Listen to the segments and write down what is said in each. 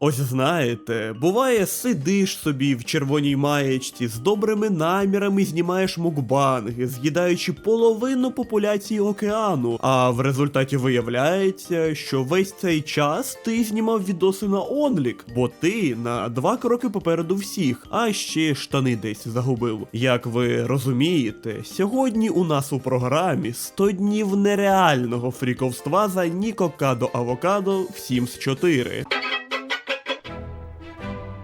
Ось знаєте, буває, сидиш собі в червоній маєчці з добрими намірами знімаєш мукбанги, з'їдаючи половину популяції океану, а в результаті виявляється, що весь цей час ти знімав відоси на онлік, бо ти на два кроки попереду всіх, а ще штани десь загубив. Як ви розумієте, сьогодні у нас у програмі 100 днів нереального фріковства за Ніко Кадо Авокадо в Sims 4.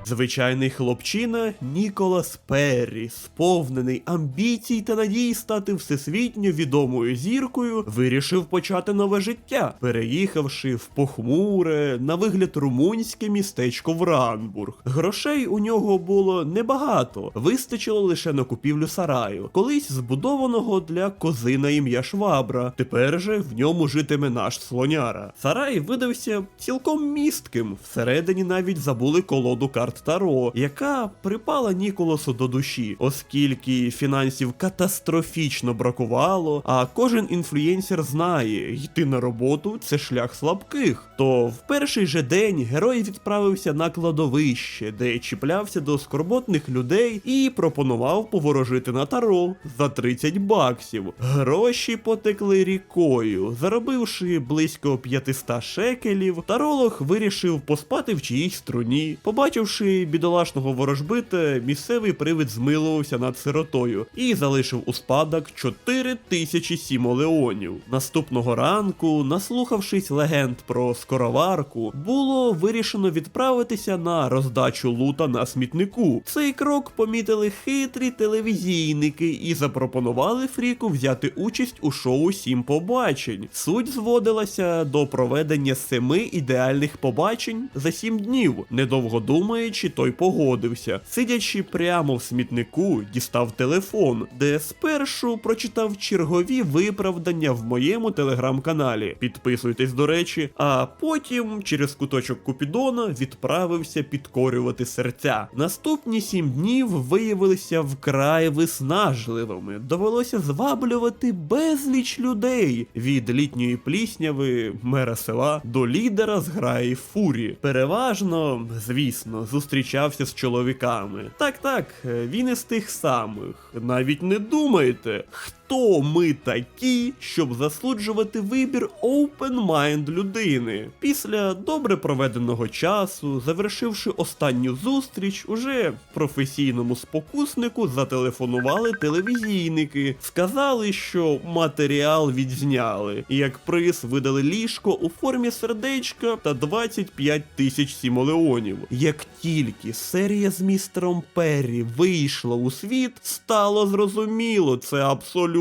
Звичайний хлопчина Ніколас Перрі, сповнений амбіцій та надій стати всесвітньо відомою зіркою, вирішив почати нове життя, переїхавши в похмуре, на вигляд румунське містечко Вранбург. Грошей у нього було небагато, вистачило лише на купівлю сараю, колись збудованого для кози на ім'я Швабра. Тепер же в ньому житиме наш слоняра. Сарай видався цілком містким. Всередині навіть забули колоду карт Таро, яка припала Ніколасу до душі, оскільки фінансів катастрофічно бракувало, а кожен інфлюєнсер знає, йти на роботу це шлях слабких. То в перший же день герой відправився на кладовище, де чіплявся до скорботних людей і пропонував поворожити на таро за 30 баксів. Гроші потекли рікою, заробивши близько 500 шекелів, таролог вирішив поспати в чиїсь струні. Побачивши бідолашного ворожбита, місцевий привид змилувався над сиротою і залишив у спадок 4 тисячі сімолеонів. Наступного ранку, наслухавшись легенд про скороварку, було вирішено відправитися на роздачу лута на смітнику. Цей крок помітили хитрі телевізійники і запропонували Фріку взяти участь у шоу Сім побачень. Суть зводилася до проведення семи ідеальних побачень за сім днів. Недовго думаючи, той погодився. Сидячи прямо в смітнику, дістав телефон, де спершу прочитав чергові виправдання в моєму телеграм-каналі. Підписуйтесь, до речі, а потім через куточок Купідона відправився підкорювати серця. Наступні сім днів виявилися вкрай виснажливими. Довелося зваблювати безліч людей від літньої плісняви, мера села до лідера з граї фурі. Переважно, звісно, зустрічався з чоловіками. Так, так, він із тих самих. Навіть не думайте, хто ми такі, щоб засуджувати вибір open mind людини. Після добре проведеного часу, завершивши останню зустріч, уже професійному спокуснику зателефонували телевізійники, сказали, що матеріал відзняли, і як приз видали ліжко у формі сердечка та 25 тисяч сімолеонів. Як тільки серія з містером Перрі вийшла у світ, стало зрозуміло, це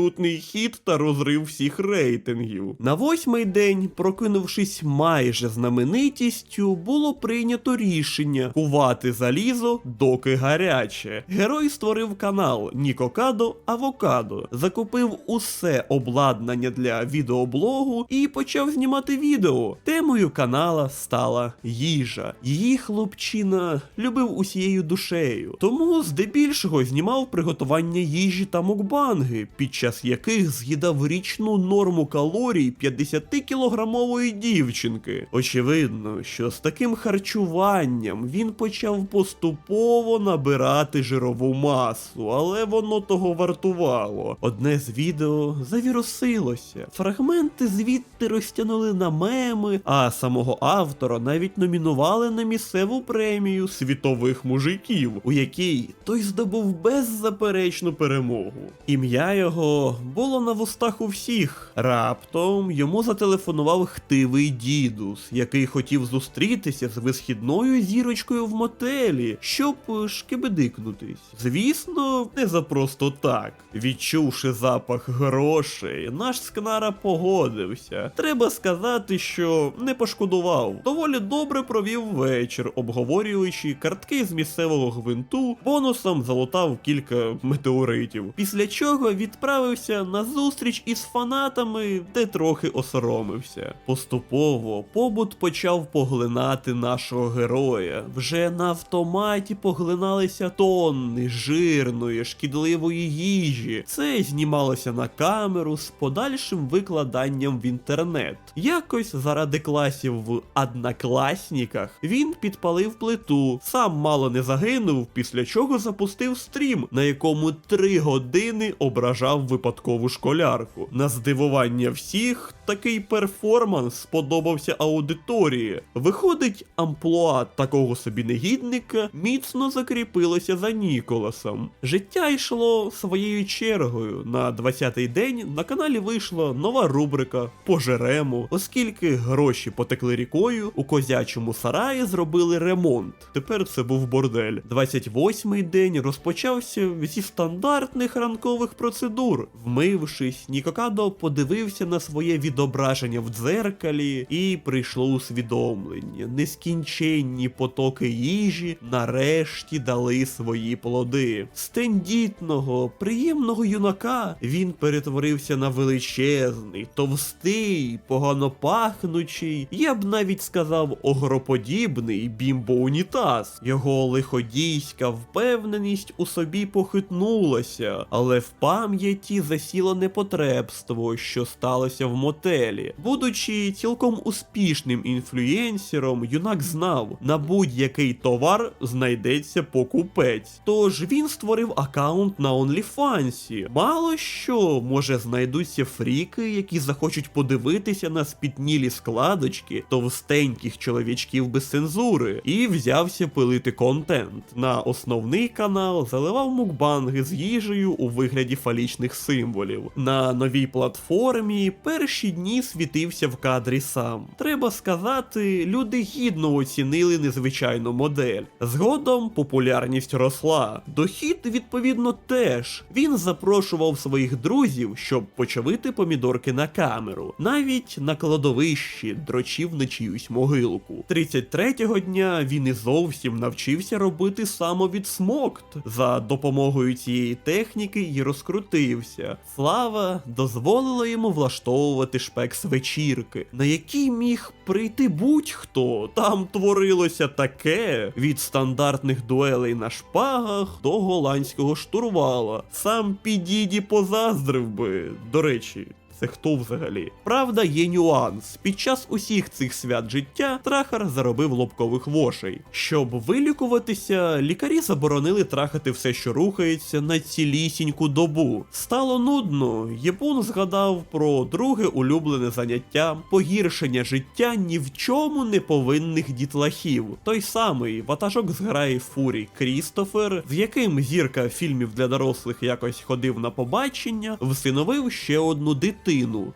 абсолютний хіт та розрив всіх рейтингів. На восьмий день, прокинувшись майже знаменитістю, було прийнято рішення кувати залізо, доки гаряче. Герой створив канал Нікокадо Авокадо, закупив усе обладнання для відеоблогу і почав знімати відео. Темою канала стала їжа. Її хлопчина любив усією душею, тому здебільшого знімав приготування їжі та мукбанги, під час яких з'їдав річну норму калорій 50-кілограмової дівчинки. Очевидно, що з таким харчуванням він почав поступово набирати жирову масу, але воно того вартувало. Одне з відео завірусилося. Фрагменти звідти розтягнули на меми, а самого автора навіть номінували на місцеву премію світових мужиків, у якій той здобув беззаперечну перемогу. Ім'я його було на вустах у всіх. Раптом йому зателефонував хтивий дідус, який хотів зустрітися з висхідною зірочкою в мотелі, щоб е, шкебедикнутись. Звісно, не за просто так. Відчувши запах грошей, наш скнара погодився. Треба сказати, що не пошкодував. Доволі добре провів вечір, обговорюючи картки з місцевого гвинту, бонусом залутав кілька метеоритів. Після чого відправив відправився на зустріч із фанатами, де трохи осоромився. Поступово побут почав поглинати нашого героя. Вже на автоматі поглиналися тонни жирної, шкідливої їжі. Це знімалося на камеру з подальшим викладанням в інтернет. Якось заради класів в однокласніках він підпалив плиту, сам мало не загинув, після чого запустив стрім, на якому три години ображав випадкову школярку. На здивування всіх, такий перформанс сподобався аудиторії. Виходить, амплуа такого собі негідника міцно закріпилося за Ніколасом. Життя йшло своєю чергою. На 20-й день на каналі вийшла нова рубрика Пожеремо, оскільки гроші потекли рікою, у козячому сараї зробили ремонт. Тепер це був бордель. 28-й день розпочався зі стандартних ранкових процедур. Вмившись, Нікокадо подивився на своє відображення в дзеркалі і прийшло усвідомлення. Нескінченні потоки їжі нарешті дали свої плоди. З тендітного, приємного юнака він перетворився на величезний, товстий, погано пахнучий, я б навіть сказав огроподібний бімбоунітаз. Його лиходійська впевненість у собі похитнулася, але в пам'яті засіло непотребство, що сталося в мотелі. Будучи цілком успішним інфлюєнсером, юнак знав, на будь-який товар знайдеться покупець. Тож він створив аккаунт на OnlyFans. Мало що, може знайдуться фріки, які захочуть подивитися на спітнілі складочки товстеньких чоловічків без цензури, і взявся пилити контент. На основний канал заливав мукбанги з їжею у вигляді фалічних символів. На новій платформі перші дні світився в кадрі сам. Треба сказати, люди гідно оцінили незвичайну модель. Згодом популярність росла. Дохід, відповідно, теж. Він запрошував своїх друзів, щоб почавити помідорки на камеру. Навіть на кладовищі дрочів на чиюсь могилку. 33-го дня він і зовсім навчився робити самовідсмокт. За допомогою цієї техніки і розкрутився. Слава дозволила йому влаштовувати шпекс вечірки, на який міг прийти будь-хто. Там творилося таке від стандартних дуелей на шпагах до голландського штурвала. Сам Підіді позаздрив би. До речі. Це хто взагалі? Правда, є нюанс. Під час усіх цих свят життя трахар заробив лобкових вошей. Щоб вилікуватися, лікарі заборонили трахати все, що рухається, на цілісіньку добу. Стало нудно. Єпун згадав про друге улюблене заняття погіршення життя ні в чому не повинних дітлахів. Той самий ватажок зграє Фурі Крістофер, з яким зірка фільмів для дорослих якось ходив на побачення, всиновив ще одну дитину.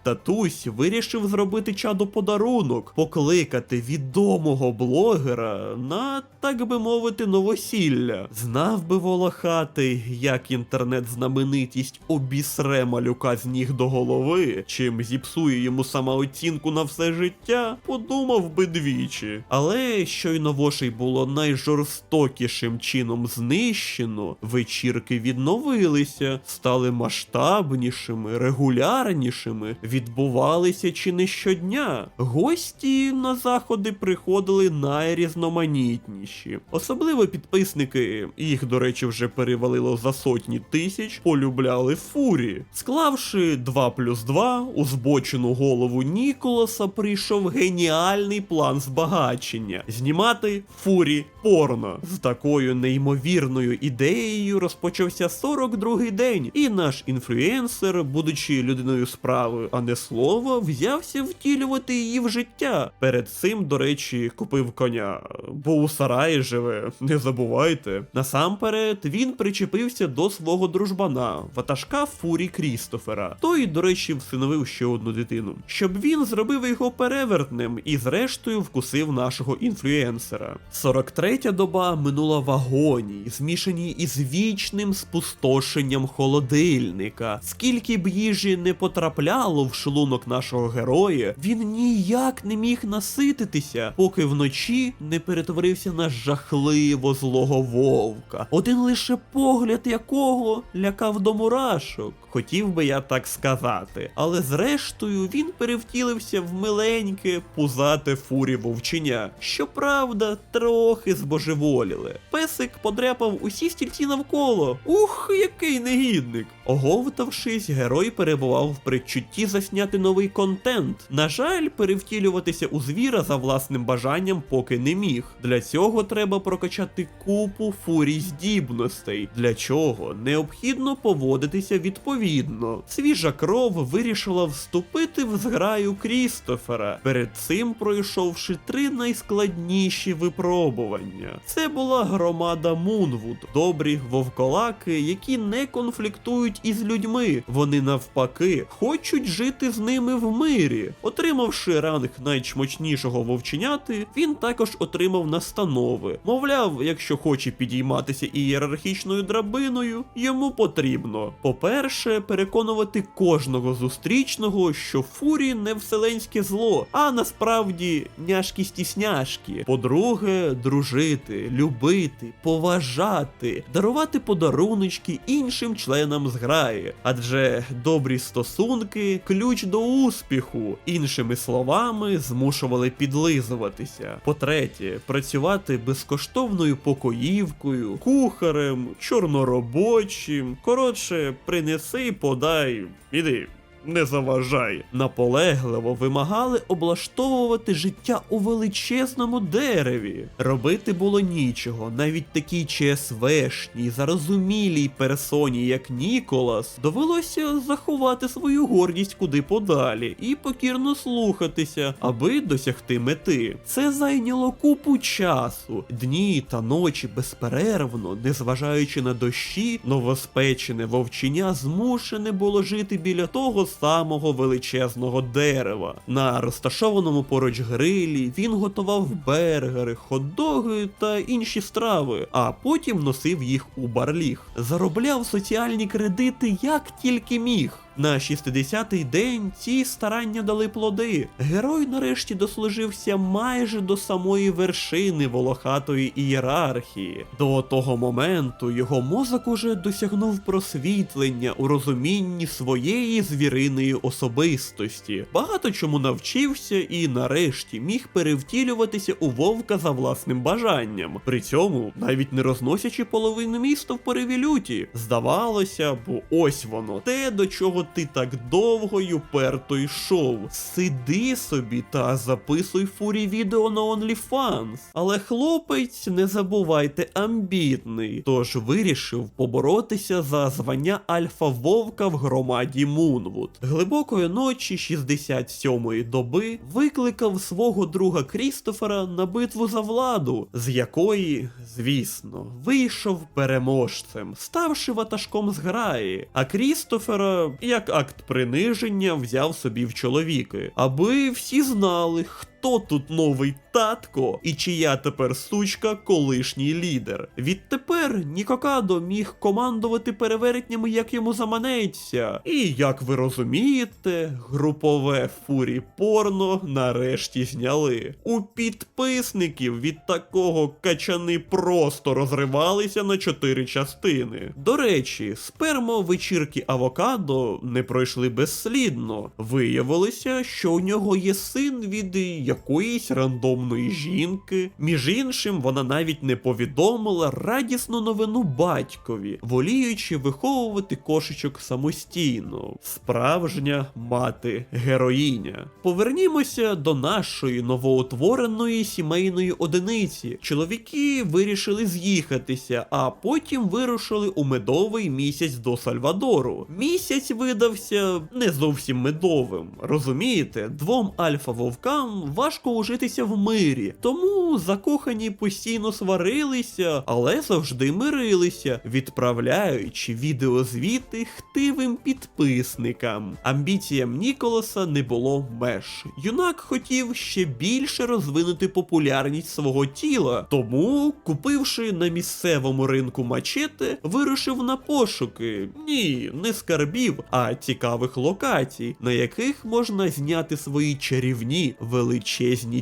Татусь вирішив зробити чаду подарунок, покликати відомого блогера на, так би мовити, новосілля. Знав би волохатий, як інтернет-знаменитість обісре малюка з ніг до голови, чим зіпсує йому самооцінку на все життя, подумав би двічі. Але щойно вошей було найжорстокішим чином знищено, вечірки відновилися, стали масштабнішими, регулярнішими, відбувалися чи не щодня. Гості на заходи приходили найрізноманітніші. Особливо підписники, їх, до речі, вже перевалило за сотні тисяч, полюбляли фурі. Склавши 2 плюс 2, у збочену голову Ніколаса прийшов геніальний план збагачення знімати фурі порно. З такою неймовірною ідеєю розпочався 42-й день, і наш інфлюенсер, будучи людиною справи, а не слова, взявся втілювати її в життя. Перед цим, до речі, купив коня, бо у сараї живе, не забувайте. Насамперед, він причепився до свого дружбана, ватажка Фурі Крістофера. Той, до речі, всиновив ще одну дитину, щоб він зробив його перевертним і, зрештою, вкусив нашого інфлюенсера. 43-я доба минула в агонії, змішаній із вічним спустошенням холодильника. Скільки б їжі не потрапляє потрапляло в шлунок нашого героя, він ніяк не міг насититися, поки вночі не перетворився на жахливо злого вовка, один лише погляд якого лякав до мурашок. Хотів би я так сказати, але зрештою він перевтілився в миленьке, пузате фурі вовченя. Щоправда, трохи збожеволіли. Песик подряпав усі стільці навколо. Ух, який негідник! Оговтавшись, герой перебував в предчутті засняти новий контент. На жаль, перевтілюватися у звіра за власним бажанням поки не міг. Для цього треба прокачати купу фурій здібностей. Для чого необхідно поводитися відповідно. Свіжа кров вирішила вступити в зграю Крістофера, перед цим пройшовши три найскладніші випробування. Це була громада Мунвуд, добрі вовколаки, які не конфліктують із людьми. Вони навпаки хочуть жити з ними в мирі. Отримавши ранг найчмочнішого вовченяти, він також отримав настанови. Мовляв, якщо хоче підійматися ієрархічною драбиною, йому потрібно, по-перше, переконувати кожного зустрічного, що фурі не вселенське зло, а насправді няшкі стісняшки. По-друге, дружити, любити, поважати, дарувати подаруночки іншим членам зграї. Адже добрі стосунки ключ до успіху. Іншими словами, змушували підлизуватися. По-третє, працювати безкоштовною покоївкою, кухарем, чорноробочим. Коротше, принеси, подай, іди. Не заважай. Наполегливо вимагали облаштовувати життя у величезному дереві. Робити було нічого, навіть такій ЧСВшній, зарозумілій персоні, як Ніколас, довелося заховати свою гордість куди подалі і покірно слухатися, аби досягти мети. Це зайняло купу часу, дні та ночі безперервно, незважаючи на дощі, новоспечене вовчення змушене було жити біля того самого величезного дерева. На розташованому поруч грилі він готував бергери, хот-доги та інші страви, а потім носив їх у барліг. Заробляв соціальні кредити як тільки міг. На 60-й день ці старання дали плоди. Герой нарешті дослужився майже до самої вершини волохатої ієрархії. До того моменту його мозок уже досягнув просвітлення у розумінні своєї звіриної особистості. Багато чому навчився і нарешті міг перевтілюватися у вовка за власним бажанням. При цьому навіть не розносячи половину міста в пориві люті. Здавалося, бо ось воно, те, до чого ти так довго й уперто йшов. Сиди собі та записуй фурі відео на OnlyFans. Але хлопець, не забувайте, амбітний, тож вирішив поборотися за звання Альфа-Вовка в громаді Мунвуд. Глибокої ночі 67-ї доби викликав свого друга Крістофера на битву за владу, з якої, звісно, вийшов переможцем, ставши ватажком зграї. А Крістофера, як акт приниження, взяв собі в чоловіки, аби всі знали, хто тут новий татко і чия тепер сучка колишній лідер. Відтепер Нікокадо міг командувати перевертнями, як йому заманеться. І як ви розумієте, групове фурі порно нарешті зняли. У підписників від такого качани просто розривалися на чотири частини. До речі, спермо вечірки авокадо не пройшли безслідно. Виявилося, що у нього є син від якоїсь рандомної жінки. Між іншим, вона навіть не повідомила радісну новину батькові, воліючи виховувати кошечок самостійно. Справжня мати героїня. Повернімося до нашої новоутвореної сімейної одиниці. Чоловіки вирішили з'їхатися, а потім вирушили у медовий місяць до Сальвадору. Місяць видався не зовсім медовим. Розумієте, двом альфа-вовкам важко ужитися в мирі, тому закохані постійно сварилися, але завжди мирилися, відправляючи відеозвіти хтивим підписникам. Амбіціям Ніколаса не було меж. Юнак хотів ще більше розвинути популярність свого тіла, тому, купивши на місцевому ринку мачете, вирушив на пошуки. Ні, не скарбів, а цікавих локацій, на яких можна зняти свої чарівні величезні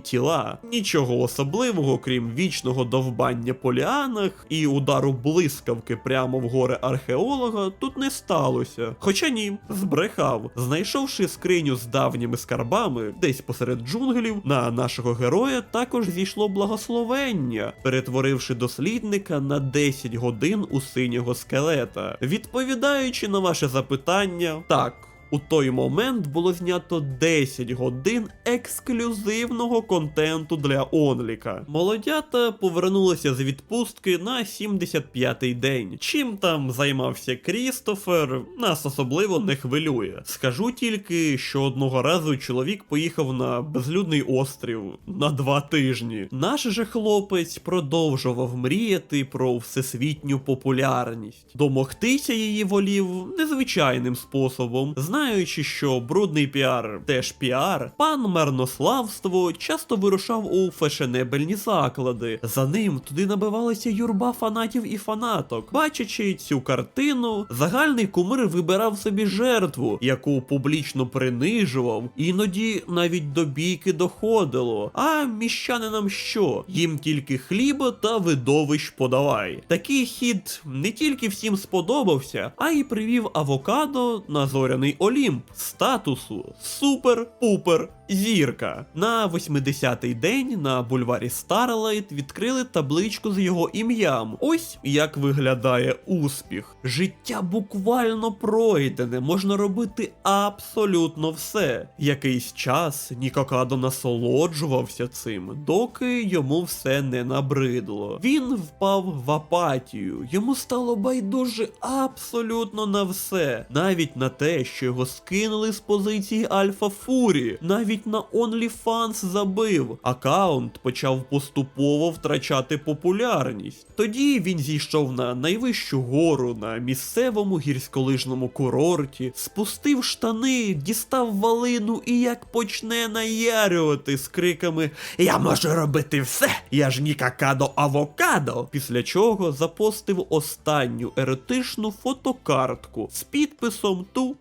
тіла. Нічого особливого, крім вічного довбання по ліанах і удару блискавки прямо в горе археолога, тут не сталося. Хоча ні, збрехав, знайшовши скриню з давніми скарбами, десь посеред джунглів, на нашого героя також зійшло благословення, перетворивши дослідника на 10 годин у синього скелета. Відповідаючи на ваше запитання, так. У той момент було знято 10 годин ексклюзивного контенту для Онліка. Молодята повернулися з відпустки на 75-й день. Чим там займався Крістофер, нас особливо не хвилює. Скажу тільки, що одного разу чоловік поїхав на безлюдний острів на два тижні. Наш же хлопець продовжував мріяти про всесвітню популярність. Домогтися її волів незвичайним способом, знаючи, що брудний піар теж піар, пан марнославство часто вирушав у фешенебельні заклади. За ним туди набивалася юрба фанатів і фанаток. Бачачи цю картину, загальний кумир вибирав собі жертву, яку публічно принижував, іноді навіть до бійки доходило. А міщанинам що? Їм тільки хліба та видовищ подавай. Такий хід не тільки всім сподобався, а й привів авокадо на зоряний Олімп статусу супер-пупер зірка. На 80-й день на бульварі Старлайт відкрили табличку з його ім'ям. Ось як виглядає успіх. Життя буквально пройдене, можна робити абсолютно все. Якийсь час Нікокадо насолоджувався цим, доки йому все не набридло. Він впав в апатію, йому стало байдуже абсолютно на все, навіть на те, що його скинули з позиції Альфа Фурі, навіть на OnlyFans забив. Акаунт почав поступово втрачати популярність. Тоді він зійшов на найвищу гору на місцевому гірськолижному курорті, спустив штани, дістав валину і як почне наярювати з криками Я можу робити все! Я ж Нікакадо Авокадо! Після чого запостив останню еретичну фотокартку з підписом Two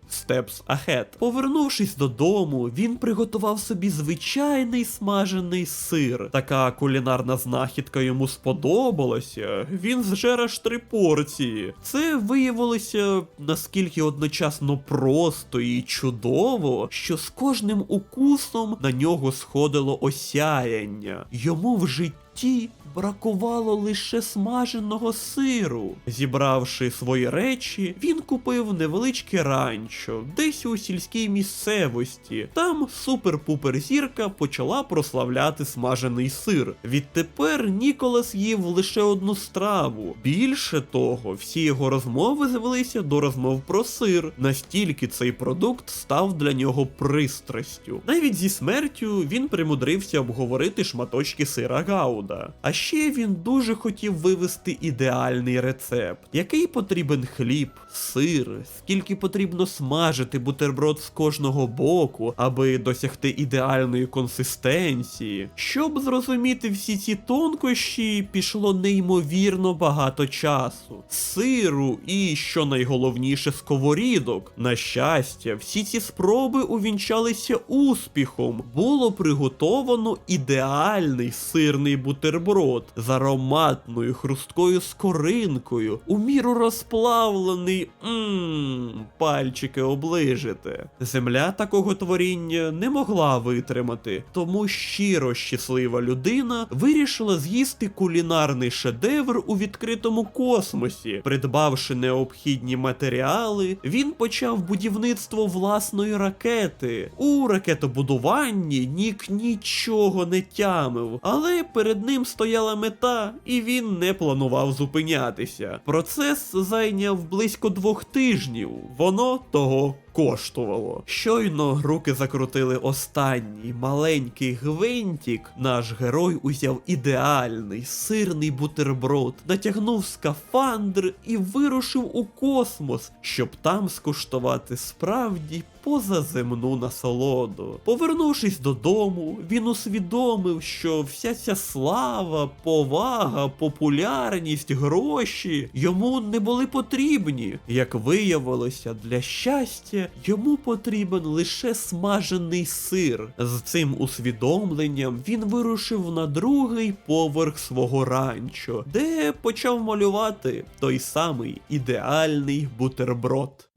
Steps Ahead. Повернувшись додому, він приготував собі звичайний смажений сир. Така кулінарна знахідка йому сподобалася. Він зжер аж три порції. Це виявилося наскільки одночасно просто і чудово, що з кожним укусом на нього сходило осяяння. Йому в житті бракувало лише смаженого сиру. Зібравши свої речі, він купив невеличке ранчо, десь у сільській місцевості. Там супер-пупер зірка почала прославляти смажений сир. Відтепер Ніколас їв лише одну страву. Більше того, всі його розмови звелися до розмов про сир. Настільки цей продукт став для нього пристрастю. Навіть зі смертю він примудрився обговорити шматочки сира Гауда. А ще він дуже хотів вивести ідеальний рецепт, який потрібен хліб, сир, скільки потрібно смажити бутерброд з кожного боку, аби досягти ідеальної консистенції. Щоб зрозуміти всі ці тонкощі, пішло неймовірно багато часу, сиру і, що найголовніше, сковорідок. На щастя, всі ці спроби увінчалися успіхом. Було приготовано ідеальний сирний бутерброд з ароматною хрусткою скоринкою, у міру розплавлений, мм, пальчики оближите. Земля такого творіння не могла витримати, тому щиро щаслива людина вирішила з'їсти кулінарний шедевр у відкритому космосі. Придбавши необхідні матеріали, він почав будівництво власної ракети. У ракетобудуванні Нік нічого не тямив, але перед ним стояла мета, і він не планував зупинятися. Процес зайняв близько двох тижнів. Воно того коштувало. Щойно руки закрутили останній маленький гвинтик. Наш герой узяв ідеальний сирний бутерброд, натягнув скафандр і вирушив у космос, щоб там скуштувати справді позаземну насолоду. Повернувшись додому, він усвідомив, що вся ця слава, повага, популярність, гроші йому не були потрібні. Як виявилося, для щастя йому потрібен лише смажений сир. З цим усвідомленням він вирушив на другий поверх свого ранчо, де почав малювати той самий ідеальний бутерброд.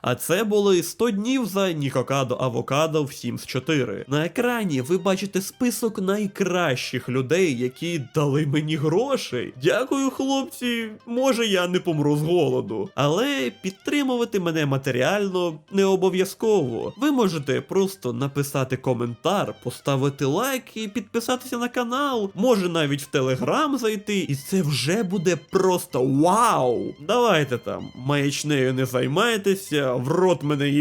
А це були 100 днів за Нікокадо Авокадо в Sims 4. На екрані ви бачите список найкращих людей, які дали мені грошей. Дякую, хлопці. Може, я не помру з голоду. Але підтримувати мене матеріально не обов'язково. Ви можете просто написати коментар, поставити лайк і підписатися на канал. Може навіть в телеграм зайти, і це вже буде просто вау! Давайте там, маячнею не займайтеся, в рот мене її